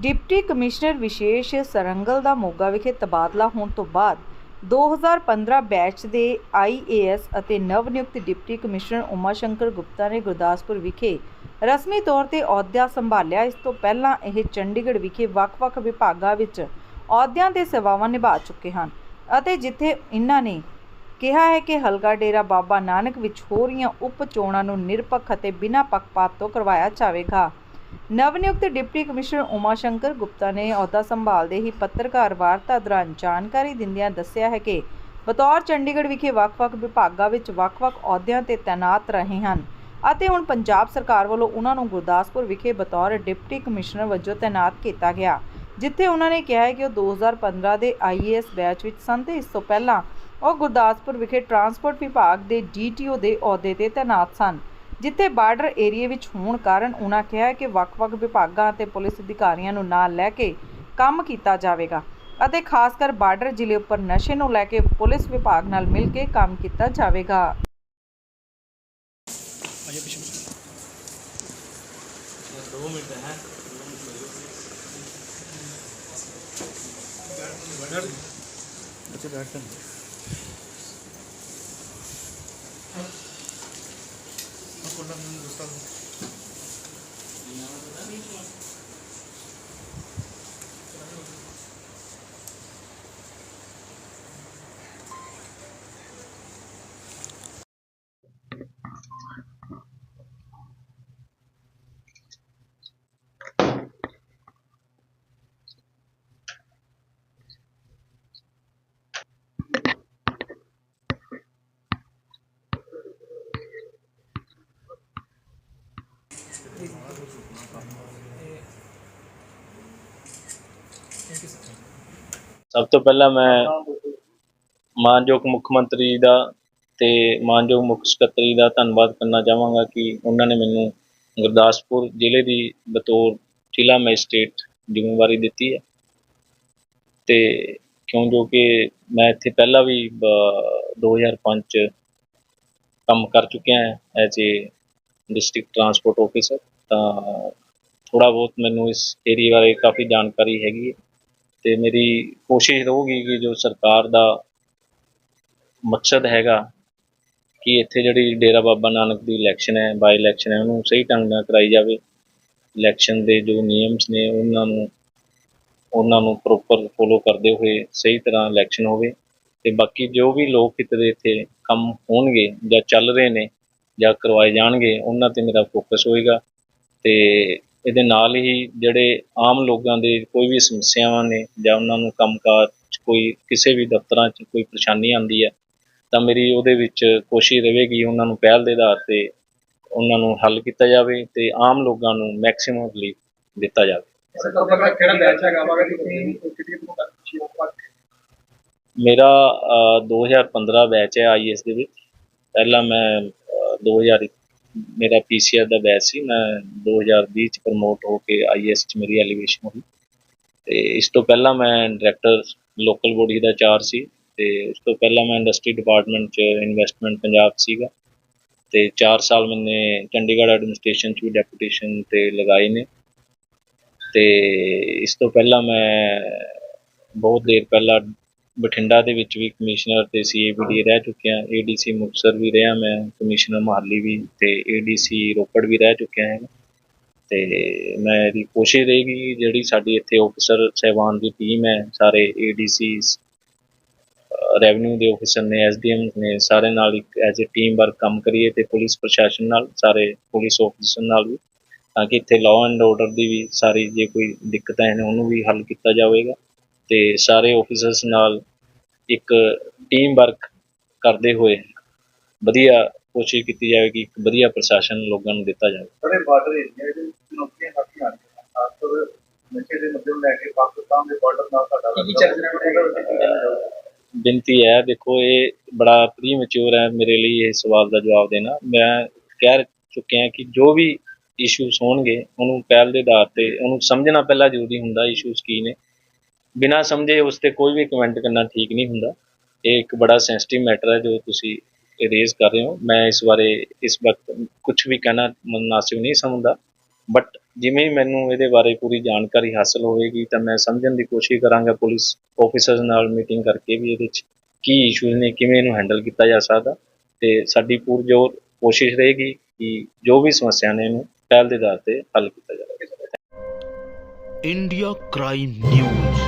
Deputy commissioner ਵਿਸ਼ੇਸ਼ ਸਰੰਗਲ ਦਾ ਮੋਗਾ ਵਿਖੇ ਤਬਾਦਲਾ ਹੋਣ ਤੋਂ ਬਾਅਦ 2015 ਬੈਚ ਦੇ ਆਈਏਐਸ ਅਤੇ ਨਵ ਨਿਯੁਕਤ ਡਿਪਟੀ ਕਮਿਸ਼ਨਰ ਉਮਾ ਸ਼ੰਕਰ ਗੁਪਤਾ ਨੇ ਗੁਰਦਾਸਪੁਰ ਵਿਖੇ ਰਸਮੀ ਤੌਰ ਤੇ ਅਹੁਦਾ ਸੰਭਾਲਿਆ। ਇਸ ਤੋਂ ਪਹਿਲਾਂ ਇਹ ਚੰਡੀਗੜ੍ਹ ਵਿਖੇ ਵੱਖ-ਵੱਖ ਵਿਭਾਗਾਂ ਵਿੱਚ ਅਹੁਦਿਆਂ ਤੇ ਸੇਵਾਵਾਂ ਨਿਭਾ ਚੁੱਕੇ ਹਨ ਅਤੇ ਜਿੱਥੇ ਇਹਨਾਂ ਨੇ ਕਿਹਾ ਹੈ ਕਿ ਹਲਕਾ ਡੇਰਾ ਬਾਬਾ ਨਾਨਕ ਵਿੱਚ ਹੋ ਰਹੀਆਂ ਉਪ ਚੋਣਾਂ ਨੂੰ ਨਿਰਪੱਖ ਅਤੇ ਬਿਨਾਂ ਪੱਖਪਾਤ ਤੋਂ ਕਰਵਾਇਆ ਜਾਵੇਗਾ। ਨਵਨਿਯੁਕਤ ਡਿਪਟੀ ਕਮਿਸ਼ਨਰ ਉਮਾ ਸ਼ੰਕਰ ਗੁਪਤਾ ਨੇ ਅਹੁਦਾ ਸੰਭਾਲਦੇ ਹੀ ਪੱਤਰਕਾਰ ਵਾਰਤਾ ਦੌਰਾਨ ਜਾਣਕਾਰੀ ਦਿੰਦਿਆਂ ਦੱਸਿਆ ਹੈ ਕਿ ਬਤੌਰ ਚੰਡੀਗੜ੍ਹ ਵਿਖੇ ਵੱਖ-ਵੱਖ ਵਿਭਾਗਾਂ ਵਿੱਚ ਵੱਖ-ਵੱਖ ਅਹੁਦਿਆਂ ਤੇ ਤਾਇਨਾਤ ਰਹੇ ਹਨ ਅਤੇ ਹੁਣ ਪੰਜਾਬ ਸਰਕਾਰ ਵੱਲੋਂ ਉਹਨਾਂ ਨੂੰ ਗੁਰਦਾਸਪੁਰ ਵਿਖੇ ਬਤੌਰ ਡਿਪਟੀ ਕਮਿਸ਼ਨਰ ਵਜੋਂ ਤਾਇਨਾਤ ਕੀਤਾ ਗਿਆ, ਜਿੱਥੇ ਉਹਨਾਂ ਨੇ ਕਿਹਾ ਹੈ ਕਿ ਉਹ 2015 ਦੇ ਆਈਏਐਸ ਬੈਚ ਵਿੱਚ ਸਨ ਤੇ ਇਸ ਤੋਂ ਪਹਿਲਾਂ ਉਹ ਗੁਰਦਾਸਪੁਰ ਵਿਖੇ ਟਰਾਂਸਪੋਰਟ ਵਿਭਾਗ ਦੇ ਡੀਟੀਓ ਦੇ ਅਹੁਦੇ ਤੇ ਤਾਇਨਾਤ ਸਨ। ਜਿੱਥੇ ਬਾਰਡਰ ਏਰੀਏ ਵਿੱਚ ਹੋਣ ਕਾਰਨ ਉਹਨਾਂ ਕਿਹਾ ਹੈ ਕਿ ਵੱਖ-ਵੱਖ ਵਿਭਾਗਾਂ ਅਤੇ ਪੁਲਿਸ ਅਧਿਕਾਰੀਆਂ ਨੂੰ ਨਾਲ ਲੈ ਕੇ ਕੰਮ ਕੀਤਾ ਜਾਵੇਗਾ ਅਤੇ ਖਾਸ ਕਰ ਬਾਰਡਰ ਜ਼ਿਲ੍ਹੇ ਉੱਪਰ ਨਸ਼ੇ ਨੂੰ ਲੈ ਕੇ ਪੁਲਿਸ ਵਿਭਾਗ ਨਾਲ ਮਿਲ ਕੇ ਕੰਮ ਕੀਤਾ ਜਾਵੇਗਾ। ਅੱਛਾ ਕਰ ਕੋਲਾ ਮੈਨੂੰ ਦੱਸਤਾ ਸਭ ਤੋਂ ਪਹਿਲਾਂ ਮੈਂ ਮਾਨਯੋਗ ਮੁੱਖ ਮੰਤਰੀ ਦਾ ਤੇ ਮਾਨਯੋਗ ਮੁੱਖ ਸਕੱਤਰੀ ਦਾ ਧੰਨਵਾਦ ਕਰਨਾ ਚਾਹਾਂਗਾ ਕਿ ਉਹਨਾਂ ਨੇ ਮੈਨੂੰ ਗੁਰਦਾਸਪੁਰ ਜ਼ਿਲ੍ਹੇ ਦੀ ਬਤੌਰ ਜ਼ਿਲ੍ਹਾ ਮੈਜਿਸਟ੍ਰੇਟ ਜ਼ਿੰਮੇਵਾਰੀ ਦਿੱਤੀ ਹੈ। ਤੇ ਕਿਉਂ ਜੋ ਕਿ ਮੈਂ ਇੱਥੇ ਪਹਿਲਾਂ ਵੀ ਬ- 2005 ਚ ਕੰਮ ਕਰ ਚੁੱਕਿਆ ਹਾਂ as a district transport officer ਤਾਂ ਥੋੜਾ ਬਹੁਤ ਮੈਨੂੰ ਇਸ ਏਰੀਆ ਬਾਰੇ ਕਾਫੀ ਜਾਣਕਾਰੀ ਹੈਗੀ ਹੈ। ਤੇ ਮੇਰੀ ਕੋਸ਼ਿਸ਼ ਰਹੂਗੀ ਕਿ ਜੋ ਸਰਕਾਰ ਦਾ ਮਕਸਦ ਹੈਗਾ ਕਿ ਇੱਥੇ ਜਿਹੜੀ ਡੇਰਾ ਬਾਬਾ ਨਾਨਕ ਦੀ ਇਲੈਕਸ਼ਨ ਹੈ ਬਾਈ ਇਲੈਕਸ਼ਨ ਹੈ, ਉਹਨੂੰ ਸਹੀ ਢੰਗ ਨਾਲ ਕਰਾਈ ਜਾਵੇ। ਇਲੈਕਸ਼ਨ ਦੇ ਜੋ ਨਿਯਮਸ ਨੇ, ਉਹਨਾਂ ਨੂੰ ਉਹਨਾਂ ਨੂੰ ਪ੍ਰੋਪਰ ਫੋਲੋ ਕਰਦੇ ਹੋਏ ਸਹੀ ਤਰ੍ਹਾਂ ਇਲੈਕਸ਼ਨ ਹੋਵੇ ਤੇ ਬਾਕੀ ਜੋ ਵੀ ਲੋਕ ਹਿੱਤ ਦੇ ਇੱਥੇ ਕੰਮ ਹੋਣਗੇ ਜਾਂ ਚੱਲ ਰਹੇ ਨੇ ਜਾਂ ਕਰਵਾਏ ਜਾਣਗੇ, ਉਹਨਾਂ ਤੇ ਮੇਰਾ ਫੋਕਸ ਹੋਏਗਾ ਤੇ ਇਹਦੇ ਨਾਲ ਹੀ ਜਿਹੜੇ ਆਮ ਲੋਕਾਂ ਦੇ ਕੋਈ ਵੀ ਸਮੱਸਿਆਵਾਂ ਨੇ ਜਾਂ ਉਹਨਾਂ ਨੂੰ ਕੰਮਕਾਰ 'ਚ ਕੋਈ ਕਿਸੇ ਵੀ ਦਫ਼ਤਰਾਂ 'ਚ ਕੋਈ ਪਰੇਸ਼ਾਨੀ ਆਉਂਦੀ ਹੈ ਤਾਂ ਮੇਰੀ ਉਹਦੇ ਵਿੱਚ ਕੋਸ਼ਿਸ਼ ਰਹੇਗੀ ਉਹਨਾਂ ਨੂੰ ਪਹਿਲ ਦੇ ਆਧਾਰ ਤੇ ਉਹਨਾਂ ਨੂੰ ਹੱਲ ਕੀਤਾ ਜਾਵੇ ਤੇ ਆਮ ਲੋਕਾਂ ਨੂੰ ਮੈਕਸਿਮਮ ਰਿਲੀਫ ਦਿੱਤਾ ਜਾਵੇ। ਮੇਰਾ ਅ, 2015 ਬੈਚ ਹੈ ਆਈਐਸ ਦੇ ਵਿੱਚ। ਪਹਿਲਾਂ ਮੈਂ ਅ, 2000 ਮੇਰਾ ਪੀਸੀਆਰ ਦਾ ਬੈਚ ਸੀ, ਮੈਂ 2020 ਚ ਪ੍ਰਮੋਟ ਹੋ ਕੇ ਆਈਐਸ ਚ ਮੇਰੀ ਐਲੀਵੇਸ਼ਨ ਹੋਈ। ਤੇ ਇਸ ਤੋਂ ਪਹਿਲਾਂ ਮੈਂ ਡਾਇਰੈਕਟਰ ਲੋਕਲ ਬੋਡੀ ਦਾ ਚਾਰ ਸੀ ਤੇ ਉਸ ਤੋਂ ਪਹਿਲਾਂ ਮੈਂ ਇੰਡਸਟਰੀ ਡਿਪਾਰਟਮੈਂਟ ਚ ਇਨਵੈਸਟਮੈਂਟ ਪੰਜਾਬ ਸੀਗਾ। ਤੇ 4 ਸਾਲ ਮੈਨੇ ਚੰਡੀਗੜ੍ਹ ਐਡਮਿਨਿਸਟ੍ਰੇਸ਼ਨ ਚ ਵੀ ਡੈਪੂਟੇਸ਼ਨ ਤੇ ਲਗਾਏ ਨੇ। ਤੇ ਇਸ ਤੋਂ ਪਹਿਲਾਂ ਮੈਂ ਬਹੁਤ ਦੇਰ ਪਹਿਲਾਂ ਬਠਿੰਡਾ ਦੇ ਵਿੱਚ ਵੀ ਕਮਿਸ਼ਨਰ ਤੇ ਸੀਏਬੀਡੀ ਰਹਿ ਚੁੱਕਿਆ ਏਡੀਸੀ ਮੁਕਤਸਰ ਵੀ ਰਿਹਾ ਮੈਂ, ਕਮਿਸ਼ਨਰ ਮੋਹਾਲੀ ਵੀ ਤੇ ਏਡੀਸੀ ਰੋਪੜ ਵੀ ਰਹਿ ਚੁੱਕਿਆ ਹਾਂ। ਤੇ ਇਹਦੀ ਕੋਸ਼ਿਸ਼ ਰਹੇਗੀ ਜਿਹੜੀ ਸਾਡੀ ਇੱਥੇ ਆਫੀਸਰ ਸਹਿਬਾਨ ਦੀ ਟੀਮ ਹੈ, ਸਾਰੇ ਏਡੀਸੀਸ ਰੈਵਨਿਊ ਦੇ ਆਫੀਸਰ ਨੇ ਐਸਡੀਐਮ ਨੇ, ਸਾਰੇ ਨਾਲ ਇੱਕ ਐਜ਼ ਅ ਟੀਮ ਵਰਕ ਕੰਮ ਕਰੀਏ ਤੇ ਪੁਲਿਸ ਪ੍ਰਸ਼ਾਸਨ ਨਾਲ, ਸਾਰੇ ਪੁਲਿਸ ਆਫੀਸਰ ਨਾਲ ਵੀ, ਤਾਂ ਕਿ ਇੱਥੇ ਲਾਅ ਐਂਡ ਆਰਡਰ ਦੀ ਵੀ ਸਾਰੀ ਜੇ ਕੋਈ ਦਿੱਕਤਾਂ ਨੇ ਉਹਨੂੰ ਵੀ ਹੱਲ ਕੀਤਾ ਜਾਵੇਗਾ। ਤੇ ਸਾਰੇ ਆਫੀਸਰਸ ਨਾਲ ਇੱਕ ਟੀਮ ਵਰਕ ਕਰਦੇ ਹੋਏ ਵਧੀਆ ਕੋਸ਼ਿਸ਼ ਕੀਤੀ ਜਾਵੇ ਕਿ ਇੱਕ ਵਧੀਆ ਪ੍ਰਸ਼ਾਸਨ ਲੋਕਾਂ ਨੂੰ ਦਿੱਤਾ ਜਾਵੇ। ਬੜੇ ਬਾਰਡਰ ਏਰੀਆ ਦੇ ਚੁਣੌਤੀਆਂ ਕਾਫੀ ਆ ਰਹੀਆਂ ਖਾਸ ਤੌਰ ਨਸ਼ੇ ਦੇ ਮੁੱਦੇ ਨੂੰ ਲੈ ਕੇ ਪਾਕਿਸਤਾਨ ਦੇ ਬਾਰਡਰ ਨਾਲ ਸਾਡਾ ਕੀ ਚੱਲ ਰਿਹਾ ਬੇਨਤੀ ਹੈ ਦੇਖੋ ਇਹ ਬੜਾ ਪ੍ਰੀਮੈਚੁਰ ਹੈ ਮੇਰੇ ਲਈ ਇਹ ਸਵਾਲ ਦਾ ਜਵਾਬ ਦੇਣਾ। ਮੈਂ ਕਹਿ ਚੁੱਕਿਆ ਕਿ ਜੋ ਵੀ ਇਸ਼ੂਸ ਹੋਣਗੇ ਉਹਨੂੰ ਪਹਿਲ ਦੇ ਆਧਾਰ ਤੇ ਉਹਨੂੰ ਸਮਝਣਾ ਪਹਿਲਾਂ ਜ਼ਰੂਰੀ ਹੁੰਦਾ ਇਸ਼ੂਸ ਕੀ ਨੇ। ਬਿਨਾਂ ਸਮਝੇ ਉਸ ਤੇ ਕੋਈ ਵੀ ਕਮੈਂਟ ਕਰਨਾ ਠੀਕ ਨਹੀਂ ਹੁੰਦਾ। ਇਹ ਇੱਕ ਬੜਾ ਸੈਂਸਿਟਿਵ ਮੈਟਰ ਹੈ ਜੋ ਤੁਸੀਂ ਰੇਜ਼ ਕਰ ਰਹੇ ਹੋ। ਮੈਂ ਇਸ ਬਾਰੇ ਇਸ ਵਕਤ ਕੁਝ ਵੀ ਕਹਿਣਾ ਮناسب ਨਹੀਂ ਸਮਝਦਾ। ਬਟ ਜਿਵੇਂ ਮੈਨੂੰ ਇਹਦੇ ਬਾਰੇ ਪੂਰੀ ਜਾਣਕਾਰੀ ਹਾਸਲ ਹੋਵੇਗੀ, ਤਾਂ ਮੈਂ ਸਮਝਣ ਦੀ ਕੋਸ਼ਿਸ਼ ਕਰਾਂਗਾ ਪੁਲਿਸ ਆਫੀਸਰਸ ਨਾਲ ਮੀਟਿੰਗ ਕਰਕੇ ਵੀ ਇਹਦੇ ਵਿੱਚ ਕੀ ਇਸ਼ੂਜ਼ ਨੇ, ਕਿਵੇਂ ਇਹਨੂੰ ਹੈਂਡਲ ਕੀਤਾ ਜਾ ਸਕਦਾ। ਤੇ ਸਾਡੀ ਪੂਰ ਜੋ ਕੋਸ਼ਿਸ਼ ਰਹੇਗੀ ਕਿ ਜੋ ਵੀ ਸਮੱਸਿਆ ਨੇ ਇਹਨੂੰ ਪਹਿਲ ਦੇ ਆਧਾਰ ਤੇ ਹੱਲ ਕੀਤਾ ਜਾਵੇ। India crime news